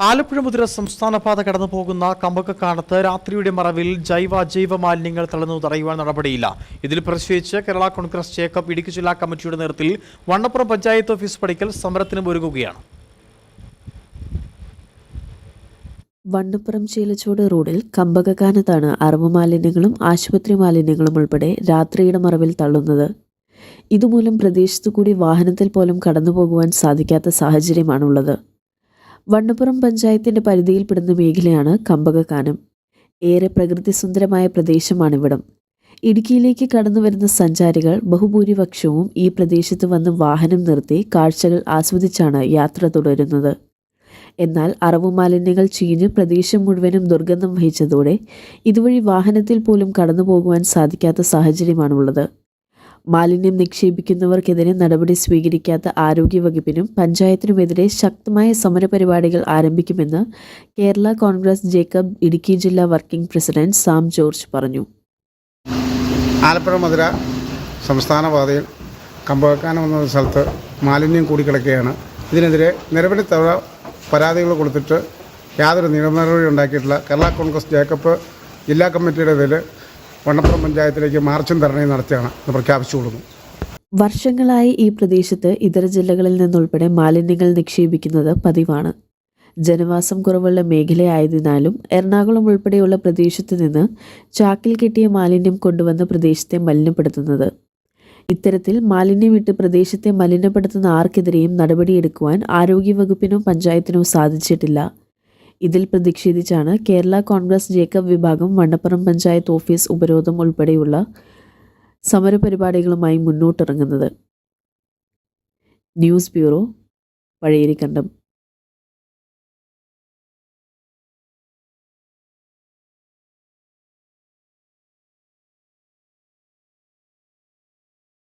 ആലപ്പുഴ മുതിര സംസ്ഥാന പാത കടന്നു പോകുന്ന കമ്പക്കക്കാണത്ത് രാത്രിയുടെ മറവിൽ ജൈവ അജൈവ മാലിന്യങ്ങൾ തള്ളുന്നു തടയുവാൻ നടപടിയില്ല. ഇതിൽ പ്രതിഷേധിച്ച് കേരള കോൺഗ്രസ് ചേക്കപ്പ് ഇടുക്കി ജില്ലാ കമ്മിറ്റിയുടെ നേതൃത്വത്തിൽ വണ്ണപ്പുറം പഞ്ചായത്ത് ഓഫീസ് പടിക്കൽ സമരത്തിന് ഒരുങ്ങുകയാണ്. വണ്ണപ്പുറം ചേലച്ചോട് റോഡിൽ കമ്പകക്കാനത്താണ് അറിവ് മാലിന്യങ്ങളും ആശുപത്രി മാലിന്യങ്ങളും ഉൾപ്പെടെ രാത്രിയുടെ മറവിൽ തള്ളുന്നത്. ഇതുമൂലം പ്രദേശത്തു കൂടി വാഹനത്തിൽ പോലും കടന്നുപോകുവാൻ സാധിക്കാത്ത സാഹചര്യമാണുള്ളത്. വണ്ണപ്പുറം പഞ്ചായത്തിന്റെ പരിധിയിൽപ്പെടുന്ന മേഖലയാണ് കമ്പകക്കാനം. ഏറെ പ്രകൃതി സുന്ദരമായ പ്രദേശമാണിവിടം. ഇടുക്കിയിലേക്ക് കടന്നു വരുന്ന സഞ്ചാരികൾ ബഹുഭൂരിപക്ഷവും ഈ പ്രദേശത്ത് വന്ന് വാഹനം നിർത്തി കാഴ്ചകൾ ആസ്വദിച്ചാണ് യാത്ര തുടരുന്നത്. എന്നാൽ അറവു മാലിന്യങ്ങൾ ചീഞ്ഞ് പ്രദേശം മുഴുവനും ദുർഗന്ധം വഹിച്ചതോടെ ഇതുവഴി വാഹനത്തിൽ പോലും കടന്നു പോകുവാൻ സാധിക്കാത്ത സാഹചര്യമാണുള്ളത്. മാലിന്യം നിക്ഷേപിക്കുന്നവർക്കെതിരെ നടപടി സ്വീകരിക്കാത്ത ആരോഗ്യവകുപ്പിനും പഞ്ചായത്തിനുമെതിരെ ശക്തമായ സമരപരിപാടികൾ ആരംഭിക്കുമെന്ന് കേരള കോൺഗ്രസ് ജേക്കബ് ഇടുക്കി ജില്ലാ വർക്കിംഗ് പ്രസിഡന്റ് സാം ജോർജ് പറഞ്ഞു. ആലപ്പുഴ മധുര സംസ്ഥാന പാതയിൽ സ്ഥലത്ത് മാലിന്യം കൂടിക്കിടക്കുകയാണ്. ഇതിനെതിരെ നിരവധി തവണ പരാതികൾ കൊടുത്തിട്ട് യാതൊരു നിയമനടപടി ഉണ്ടാക്കിയിട്ടില്ല. കേരള കോൺഗ്രസ് ജേക്കബ് ജില്ലാ കമ്മിറ്റിയുടെ പേരിൽ വണ്ണപ്പുറം പഞ്ചായത്തിലേക്ക് മാർച്ചും ധരണയും നടത്തിയാണ് ഇന്ന് പ്രഖ്യാപിച്ചു കൊടുക്കുന്നത് വർഷങ്ങളായി ഈ പ്രദേശത്ത് ഇതര ജില്ലകളിൽ നിന്നുൾപ്പെടെ മാലിന്യങ്ങൾ നിക്ഷേപിക്കുന്നത് പതിവാണ്. ജനവാസം കുറവുള്ള മേഖലയായതിനാലും എറണാകുളം ഉൾപ്പെടെയുള്ള പ്രദേശത്ത് നിന്ന് ചാക്കിൽ കെട്ടിയ മാലിന്യം കൊണ്ടുവന്ന് പ്രദേശത്തെ മലിനപ്പെടുത്തുന്നത്. ഇത്തരത്തിൽ മാലിന്യമിട്ട് പ്രദേശത്തെ മലിനപ്പെടുത്തുന്ന ആർക്കെതിരെയും നടപടിയെടുക്കുവാൻ ആരോഗ്യവകുപ്പിനോ പഞ്ചായത്തിനോ സാധിച്ചിട്ടില്ല. ഇതിൽ പ്രതിഷേധിച്ചാണ് കേരള കോൺഗ്രസ് ജേക്കബ് വിഭാഗം വണ്ണപ്പുറം പഞ്ചായത്ത് ഓഫീസ് ഉപരോധം ഉൾപ്പെടെയുള്ള സമരപരിപാടികളുമായി മുന്നോട്ടിറങ്ങുന്നത്. News bureau Pazhayarikkandam.